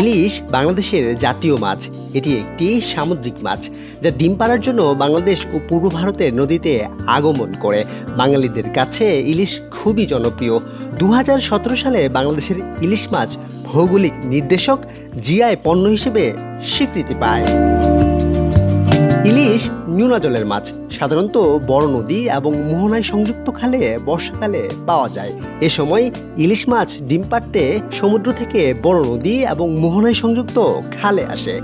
ইলিশ বাংলাদেশের জাতীয় মাছ। এটি একটি সামুদ্রিক মাছ যা ডিম পাড়ার জন্য বাংলাদেশ ও পূর্ব ভারতের নদীতে আগমন করে। বাঙালিদের কাছে ইলিশ খুবই জনপ্রিয়। দু হাজার সতেরো সালে বাংলাদেশের ইলিশ মাছ ভৌগোলিক নির্দেশক জিআই পণ্য হিসেবে স্বীকৃতি পায়। ইলিশ নিউনা জলের মাছ, সাধারণত বড় নদী এবং মোহনায় সংযুক্ত খালে, বর্ষাকালে পাওয়া যায়। এ সময় ইলিশ মাছ ডিম পাড়তে সমুদ্র থেকে বড় নদী এবং মোহনায় সংযুক্ত খালে আসে।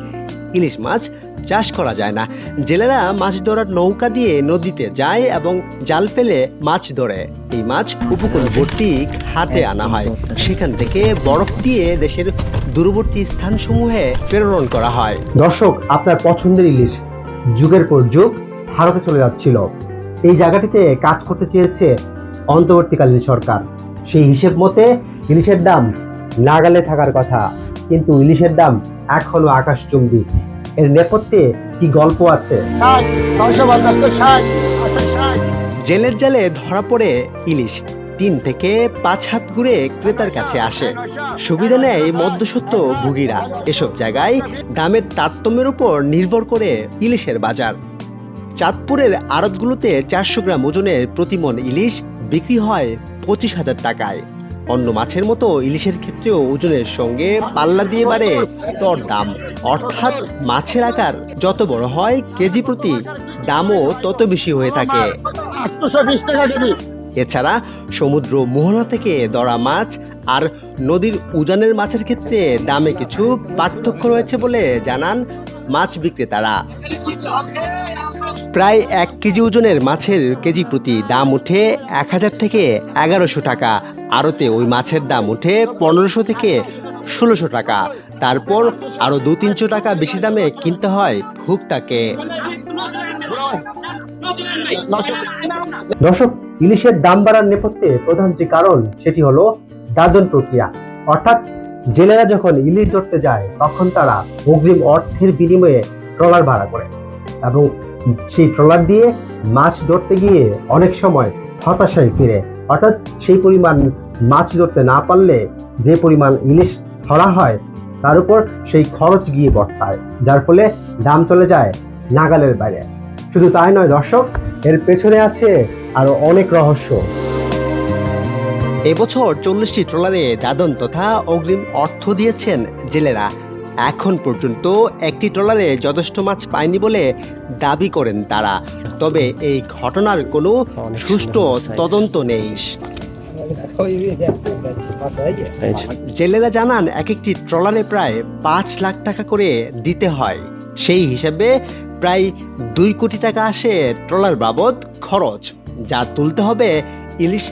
ইলিশ মাছ চাষ করা যায় না। জেলেরা মাছ ধরার নৌকা দিয়ে নদীতে যায় এবং জাল ফেলে মাছ ধরে। এই মাছ উপকূলবর্তী হাতে আনা হয়। সেখান থেকে বরফ দিয়ে দেশের দূরবর্তী স্থানসমূহে প্রেরণ করা হয়। দর্শক, আপনার পছন্দের ইলিশ যুগের পর যুগ ভারতে চলে যাচ্ছিল। এই জায়গাটিতে কাজ করতে চেয়েছে অন্তর্বর্তীকালীন সরকার। সেই হিসেব মতে ইলিশের দাম নাগালে থাকার কথা কিন্তু ইলিশের দাম এখনও আকাশচুম্বী। এর নেপথ্যে কি গল্প আছে? জেলের জালে ধরা পড়ে ইলিশ। তিন থেকে পাঁচ হাত ঘুরে ক্রেতার কাছে আসে। সুবিধা নেয় মধ্যসত্ত্ব ভুগিরা। এসব জায়গায় দামের তারতম্যের উপর নির্ভর করে ইলিশের বাজার। চাঁদপুরের আড়তগুলোতে চারশো গ্রাম ওজনের প্রতিমন ইলিশ বিক্রি হয় পঁচিশ হাজার টাকায়। অন্য মাছের মতো ইলিশের ক্ষেত্রেও ওজনের সঙ্গে পাল্লা দিয়ে বাড়ে দর দাম। অর্থাৎ মাছের আকার যত বড় হয় কেজি প্রতি দামও তত বেশি হয়ে থাকে। আটশোশো বিশ টাকা এছাড়া সমুদ্র মোহনা থেকে ধরা মাছ আর নদীর উজানের মাছের ক্ষেত্রে দামে কিছু পার্থক্য রয়েছে বলে জানান মাছ বিক্রেতারা। প্রায় এক কেজি ওজনের মাছের কেজি প্রতি দাম উঠে এক হাজার থেকে এগারোশো টাকা। আড়তে ওই মাছের দাম উঠে পনেরোশো থেকে ষোলোশো টাকা। তারপর আরও দু তিনশো টাকা বেশি দামে কিনতে হয় ভুক্তাকে। দর্শক, ইলিশের দাম বাড়ার নেপথ্যে প্রধান যে কারণ, সেটি হলো দাদন প্রক্রিয়া। অর্থাৎ জেলেরা যখন ইলিশ ধরতে যায়, তখন তারা অগ্রিম অর্থের বিনিময়ে ট্রলার ভাড়া করে এবং সেই ট্রলার দিয়ে মাছ ধরতে গিয়ে অনেক সময় হতাশায় ফিরে। অর্থাৎ সেই পরিমাণ মাছ ধরতে না পারলে যে পরিমাণ ইলিশ ধরা হয়, তার উপর সেই খরচ গিয়ে বর্তায়, যার ফলে দাম চলে যায় নাগালের বাইরে। শুধু তাই নয়, দর্শক, এর পেছনে আছে আরও অনেক রহস্য। এবছর চল্লিশটি ট্রলারে দাদন তথা অগ্রিম অর্থ দিয়েছেন জেলেরা। এখন পর্যন্ত একটি ট্রলারে যথেষ্ট মাছ পায়নি বলে দাবি করেন তারা। তবে এই ঘটনার কোনো সুষ্ঠু তদন্ত নেই। জেলেরা জানান, এক একটি ট্রলারে প্রায় পাঁচ লাখ টাকা করে দিতে হয়। সেই হিসাবে প্রায় দুই কোটি টাকা আসে ট্রলার বাবদ খরচ যা তুলতে হবে ইলিশ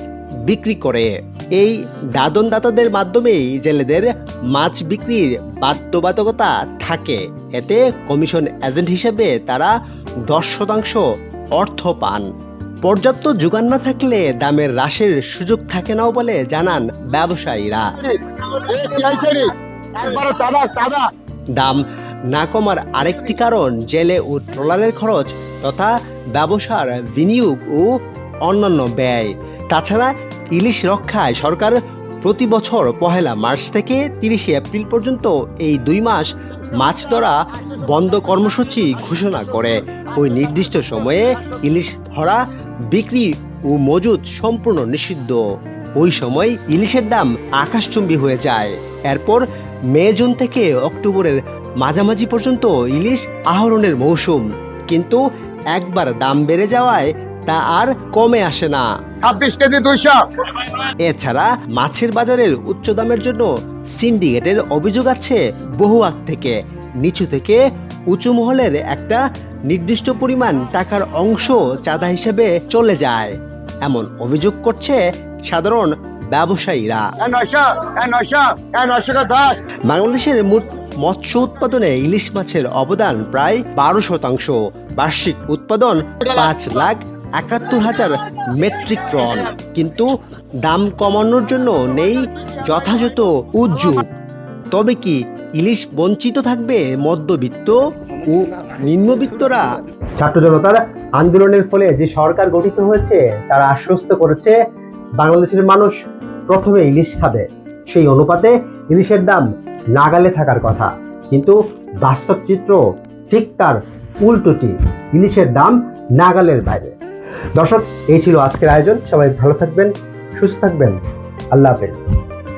বিক্রি করে এই দাদনদাতাদের মাধ্যমেই জেলেদের মাছ বিক্রির বাধ্যবাধকতা থাকে এতে কমিশন এজেন্ট হিসেবে তারা দশ শতাংশ অর্থ পান পর্যাপ্ত যোগান না থাকলে দামের হ্রাসের সুযোগ থাকে নাও বলে জানান ব্যবসায়ীরা দাম না কমার আরেকটি কারণ জেলে ও ট্রলারের খরচ তথা ব্যবসার বিনিয়োগ ও অন্যান্য ব্যয়। তাছাড়া ইলিশ রক্ষায় সরকার প্রতি বছর পহেলা মার্চ থেকে তিরিশে এপ্রিল পর্যন্ত এই দুই মাস মাছ ধরা বন্ধ কর্মসূচি ঘোষণা করে। ওই নির্দিষ্ট সময়ে ইলিশ ধরা, বিক্রি ও মজুদ সম্পূর্ণ নিষিদ্ধ। ওই সময় ইলিশের দাম আকাশচুম্বী হয়ে যায়। এরপর মে জুন থেকে অক্টোবরের মাঝামাঝি পর্যন্ত ইলিশ আহরণের মৌসুম কিন্তু একবার দাম বেড়ে যাওয়ায় তা আর কমে আসে না। ছাব্বিশ কেজি দুইশো। এছাড়া মাছের বাজারের উচ্চ দামের জন্য সিন্ডিকেটের অভিযোগ আছে বহু আগ থেকে। নিচু থেকে উঁচু মহলের একটা নির্দিষ্ট পরিমাণ টাকার অংশ চাঁদা হিসেবে চলে যায়। এমন অভিযোগ করছে সাধারণ ব্যবসায়ীরা। বাংলাদেশের মোট মৎস্য উৎপাদনে ইলিশ মাছের অবদান প্রায় বারো শতাংশ। বার্ষিক উৎপাদন পাঁচ লাখ একাত্তর হাজার মেট্রিক টন। কিন্তু দাম কমানোর জন্য নেই যথাযথ উদ্যোগ। তবে কি ইলিশ বঞ্চিত থাকবে মধ্যবিত্ত ও নিম্নবিত্তরা? ছাত্র জনতার আন্দোলনের ফলে যে সরকার গঠিত হয়েছে, তারা আশ্বস্ত করেছে, বাংলাদেশের মানুষ প্রথমে ইলিশ খাবে। সেই অনুপাতে ইলিশের দাম নাগালে থাকার কথা। কিন্তু বাস্তব চিত্র ঠিক তার উল্টোটি, ইলিশের দাম নাগালের বাইরে। দর্শক, এই ছিল আজকের আয়োজন। সবাই ভালো থাকবেন, সুস্থ থাকবেন। আল্লাহ হাফেজ।